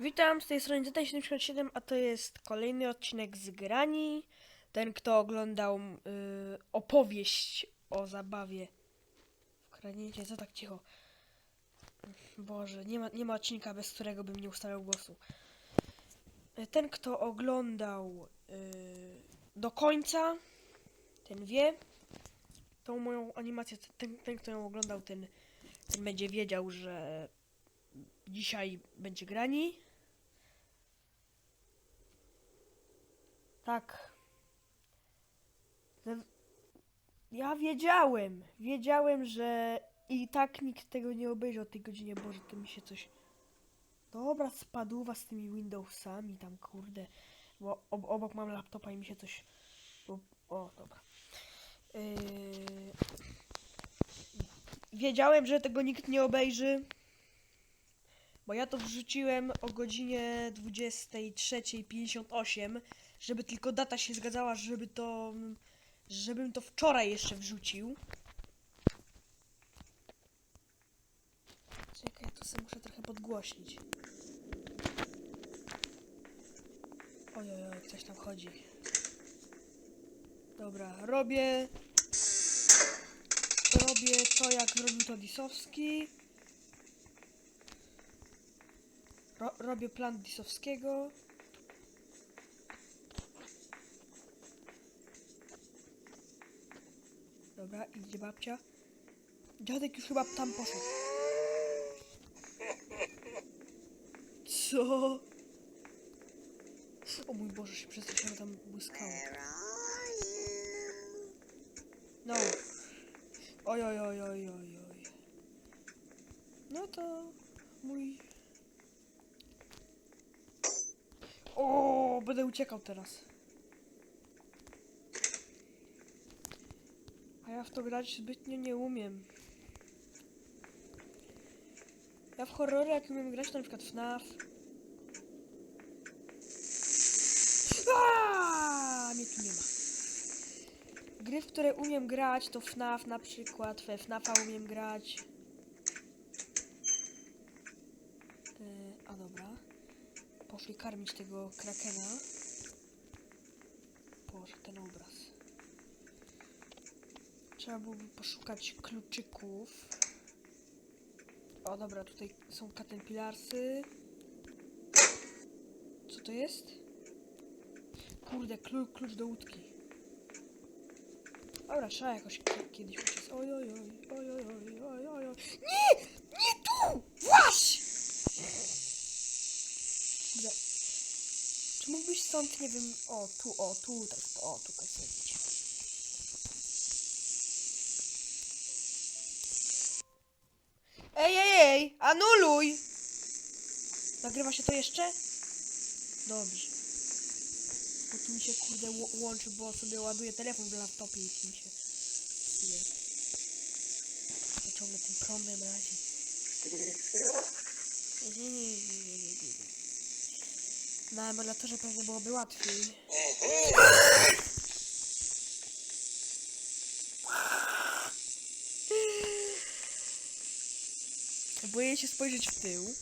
Witam, z tej strony ZT77, a to jest kolejny odcinek z Grani. Ten, kto oglądał y, opowieść o zabawie w kradnięcie, co tak cicho? Boże, nie ma, nie ma odcinka, bez którego bym nie ustawiał głosu. Y, Ten, kto oglądał y, do końca, ten wie. Tą moją animację, ten, ten kto ją oglądał, ten, ten będzie wiedział, że dzisiaj będzie grani. Tak. Ja wiedziałem, wiedziałem, że i tak nikt tego nie obejrzy o tej godzinie. Boże, to mi się coś... Dobra, spadła z tymi Windowsami tam, kurde. Bo ob obok mam laptopa i mi się coś... O, o dobra. Yy... Wiedziałem, że tego nikt nie obejrzy. Bo ja to wrzuciłem o godzinie 23.58, żeby tylko data się zgadzała, żeby to. żebym to wczoraj jeszcze wrzucił. Czekaj, ja to sobie muszę trochę podgłośnić. Oj, oj, oj, ktoś tam chodzi. Dobra, robię. Robię to, jak robił to Disowski. Ro robię plan Disowskiego. Idzie babcia. Dziadek już chyba tam poszedł. Co? O mój Boże, się przestraszyłem, tam błyskało. No. Oj, oj, oj, oj, oj, oj. No to mój O, będę uciekał teraz. Ja w to grać zbytnio nie umiem. Ja w horrory jak umiem grać, na przykład FNAF. Aaaa! Mnie tu nie ma. Gry, w które umiem grać, to FNAF na przykład. We FNAFa umiem grać. A dobra poszli karmić tego krakena. Boże, ten obraz. Trzeba byłoby poszukać kluczyków. O, dobra, tutaj są caterpillarsy. Co to jest? Kurde, klu klucz do łódki. Dobra, trzeba jakoś ki- kiedyś uciec. Oj, oj, oj, oj, oj, oj, oj, oj, oj. Nie! Nie tu! Właś! Czy mógłbyś stąd, nie wiem, o, tu, o, tu, tak, o, tutaj sobie Ej, ej, ej, anuluj! Nagrywa się to jeszcze? Dobrze. Bo tu mi się, kurde, łączy, bo sobie ładuję telefon w laptopie i tu mi się psuje. Ja ciągle tym prądem razi. Na emulatorze pewnie byłoby łatwiej. Boję się spojrzeć w tył.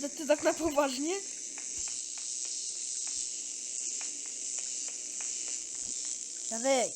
No ty tak na poważnie? Jadek.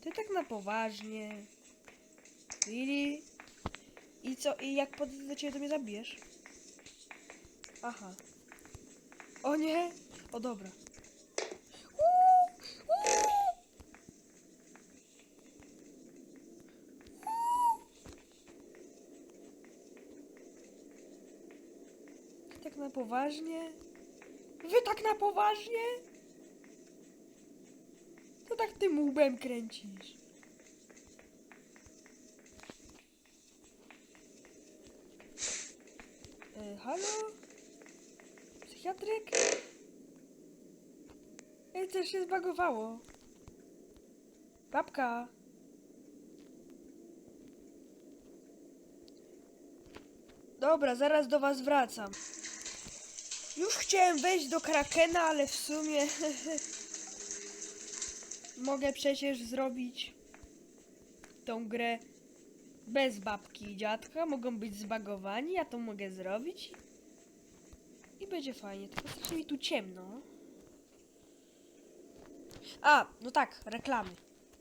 Ty tak na poważnie. Really? I co? I jak podejdę do ciebie, to mnie zabijesz? Aha. O nie! O dobra. Tak na poważnie? Wy tak na poważnie? To tak tym łbem kręcisz. E, halo? Psychiatryk? Ej, coś się zbagowało. Babka. Dobra, zaraz do was wracam. Już chciałem wejść do Krakena, ale w sumie... Mogę przecież zrobić tą grę bez babki i dziadka. Mogą być zbagowani, ja to mogę zrobić. I będzie fajnie, tylko strasznie mi tu ciemno. A, no tak, reklamy.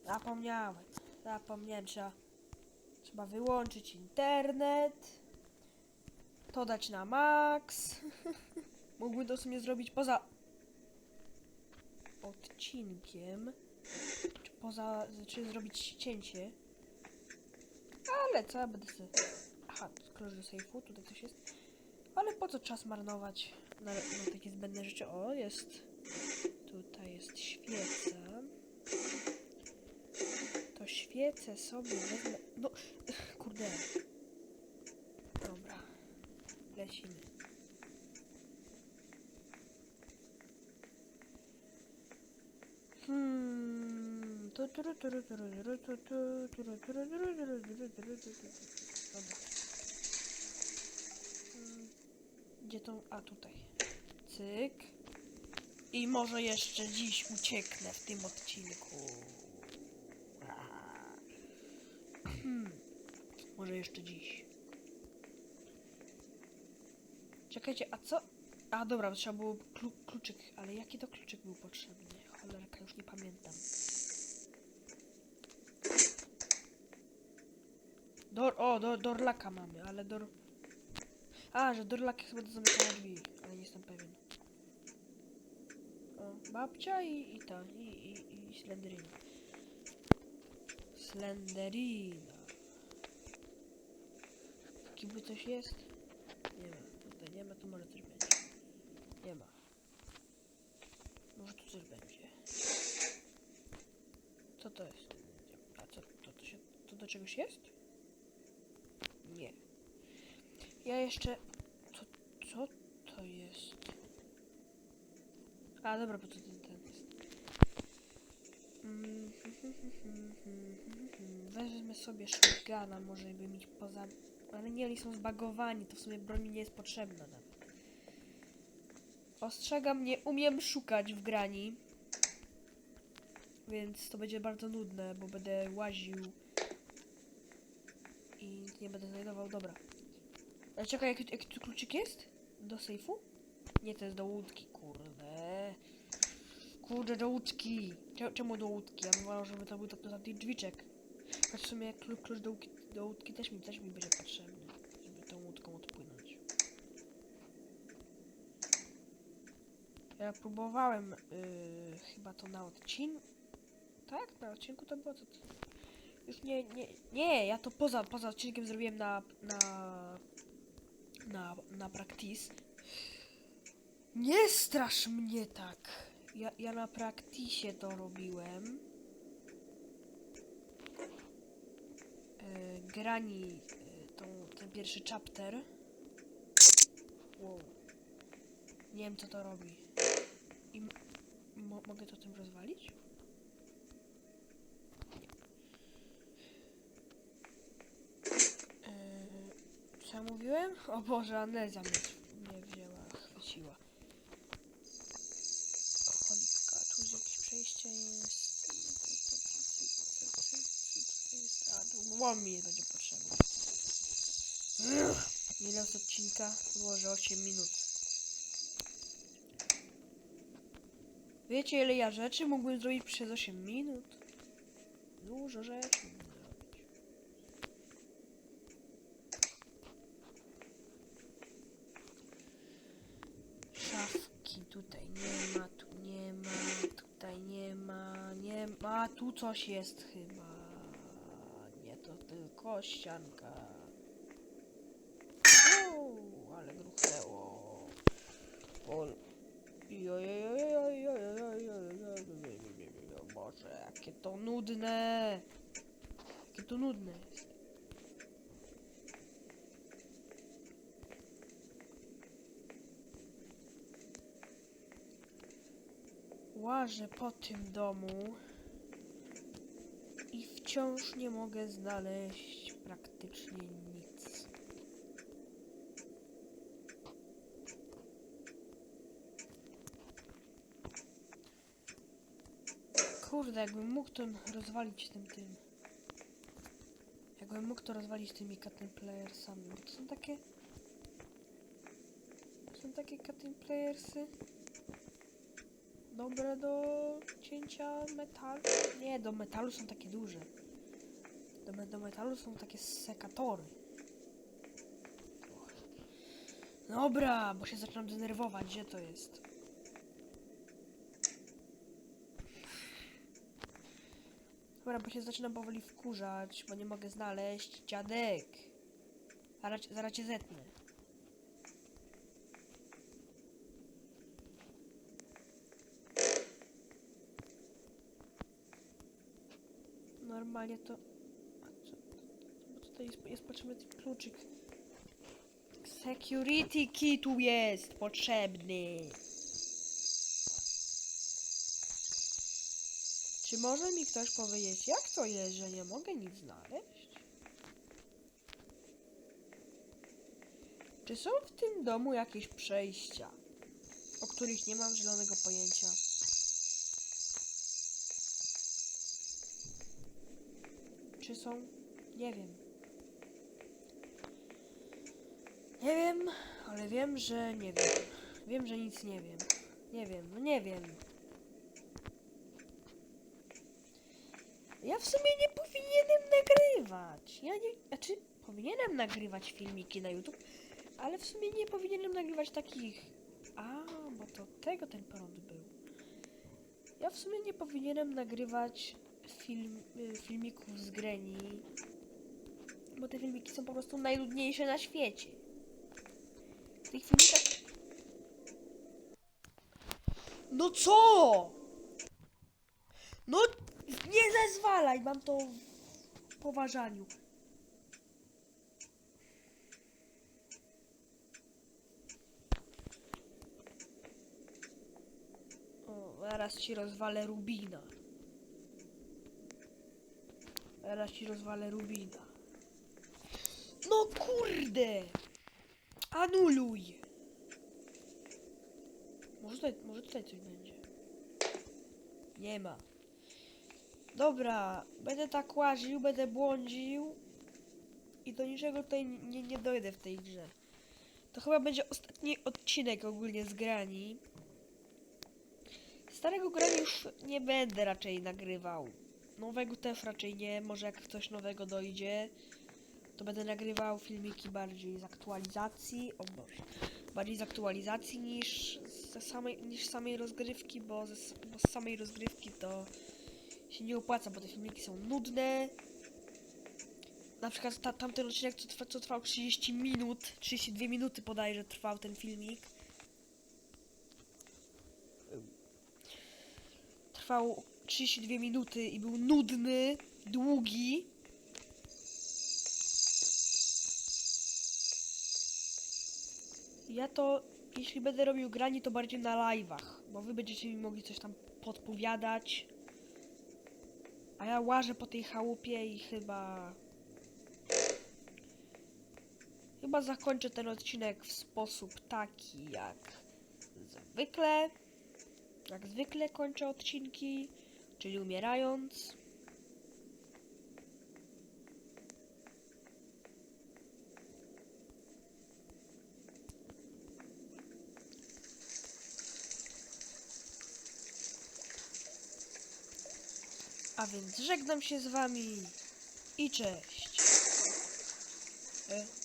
Zapomniałem. Zapomniałem, trzeba, trzeba wyłączyć internet. To dać na max. Mógłbym to w sumie zrobić poza odcinkiem. Czy poza, czy zrobić cięcie. Ale co ja będę sobie... Aha, klucz do sejfu, tutaj coś jest. Ale po co czas marnować na, na takie zbędne rzeczy? O, jest... Tutaj jest świeca. To świecę sobie wezmę... No, kurde. Dobra. Lecimy. Hmm. tu, Gdzie? A tutaj. Cyk. I może jeszcze dziś ucieknę w tym odcinku. Hmm. Może jeszcze dziś. Czekajcie, a co? A dobra, trzeba było klu kluczyk, ale jaki to kluczyk był potrzebny? Cholerka, już nie pamiętam. Dor, o, do, dorlaka mamy, ale dor... A, że dorlak jest chyba do zamykania drzwi, ale nie jestem pewien. O, babcia i, i ta, i, i, i Slenderina. Slenderina. Kiblu coś jest? Nie ma. Tutaj nie ma, to może coś będzie. Nie ma. Może tu coś będzie. Co to jest? A co to, to się. To do czegoś jest? Nie. Ja jeszcze. Co, co to jest? A dobra, bo to ten, ten jest. Mm, Weźmy sobie shotguna, może by mieć poza... Ale nie, oni są zbagowani, to w sumie broń mi nie jest potrzebna nawet. Ostrzegam, nie umiem szukać w grani. Więc to będzie bardzo nudne, bo będę łaził. I nie będę znajdował, dobra. Ale czekaj, jaki, jaki tu kluczyk jest? Do sejfu? Nie, to jest do łódki, kurde. Kurde, do łódki. Cze- Czemu do łódki? Ja bym wolał, żeby to był do, do tamtych drzwiczek. Choć w sumie klucz, do, łódki, do łódki też mi, też mi będzie potrzebny, żeby tą łódką odpłynąć. Ja próbowałem yy, chyba to na odcinku. Tak? Na odcinku to było co? Już nie, nie, nie, ja to poza, poza odcinkiem zrobiłem na, na, na, na practice. Nie strasz mnie tak. Ja, ja na praktisie to robiłem. E, grani e, tą, ten pierwszy chapter. Wow. Nie wiem co to robi. I mogę to tym rozwalić? Nie. E, co ja mówiłem? O Boże, Anezja mnie, mnie wzięła, chwyciła. Cholipka, tu już jakieś przejście jest. Jest? A, tu łom będzie potrzebny. Ile z odcinka? Było, że 8 minut. Wiecie ile ja rzeczy mógłbym zrobić przez 8 minut? Dużo rzeczy mógłbym zrobić. Szafki tutaj nie ma, tu nie ma, tutaj nie ma, ma, tu coś jest chyba. Nie, to tylko ścianka. Uuu, ale gruchnęło. Ol. Boże, jakie to nudne. Jakie to nudne jest. Łażę po tym domu wciąż nie mogę znaleźć praktycznie nic. Kur... Kurde, jakbym mógł to rozwalić tym tym. Jakbym mógł to rozwalić tymi cutting playersami, to są takie... To są takie cutting playersy. Dobre do cięcia metalu. Nie, do metalu są takie duże. Do, do metalu są takie sekatory. Dobra, bo się zaczynam denerwować. Gdzie to jest? Dobra, bo się zaczynam powoli wkurzać, bo nie mogę znaleźć dziadek. Zaraz, zaraz cię zetnę. Normalnie to... Bo tutaj jest, jest potrzebny ten kluczyk. Security key tu jest potrzebny. Czy może mi ktoś powiedzieć, jak to jest, że nie mogę nic znaleźć? Czy są w tym domu jakieś przejścia, o których nie mam zielonego pojęcia? Czy są? Nie wiem. Nie wiem, ale wiem, że nie wiem. Wiem, że nic nie wiem. Nie wiem, no nie wiem. Ja w sumie nie powinienem nagrywać. Ja nie. Znaczy, powinienem nagrywać filmiki na YouTube, ale w sumie nie powinienem nagrywać takich. A, bo to tego ten prąd był. Ja w sumie nie powinienem nagrywać film, y, filmików z Greni, bo te filmiki są po prostu najludniejsze na świecie. W tych filmikach. No co? No nie zezwalaj, mam to w poważaniu. O, zaraz ci rozwalę Rubina. Zaraz ci rozwalę Rubina. No kurde! Anuluj! Może tutaj, może tutaj coś będzie. Nie ma. Dobra, będę tak łaził, będę błądził i do niczego tutaj nie, nie dojdę w tej grze. To chyba będzie ostatni odcinek ogólnie z grani. Starego grania już nie będę raczej nagrywał. Nowego też raczej nie, może jak coś nowego dojdzie, to będę nagrywał filmiki bardziej z aktualizacji, o Boże, bardziej z aktualizacji niż ze samej, niż samej rozgrywki, bo, ze, bo z samej rozgrywki to się nie opłaca, bo te filmiki są nudne. Na przykład ta, tamten odcinek, co, trwa, co trwał 30 minut, 32 minuty bodajże trwał ten filmik. Trwał 32 minuty i był nudny, długi. Ja to, jeśli będę robił granie, to bardziej na live'ach, bo wy będziecie mi mogli coś tam podpowiadać. A ja łażę po tej chałupie i chyba... Chyba zakończę ten odcinek w sposób taki jak zwykle. Jak zwykle kończę odcinki, czyli umierając. A więc żegnam się z wami i cześć. E,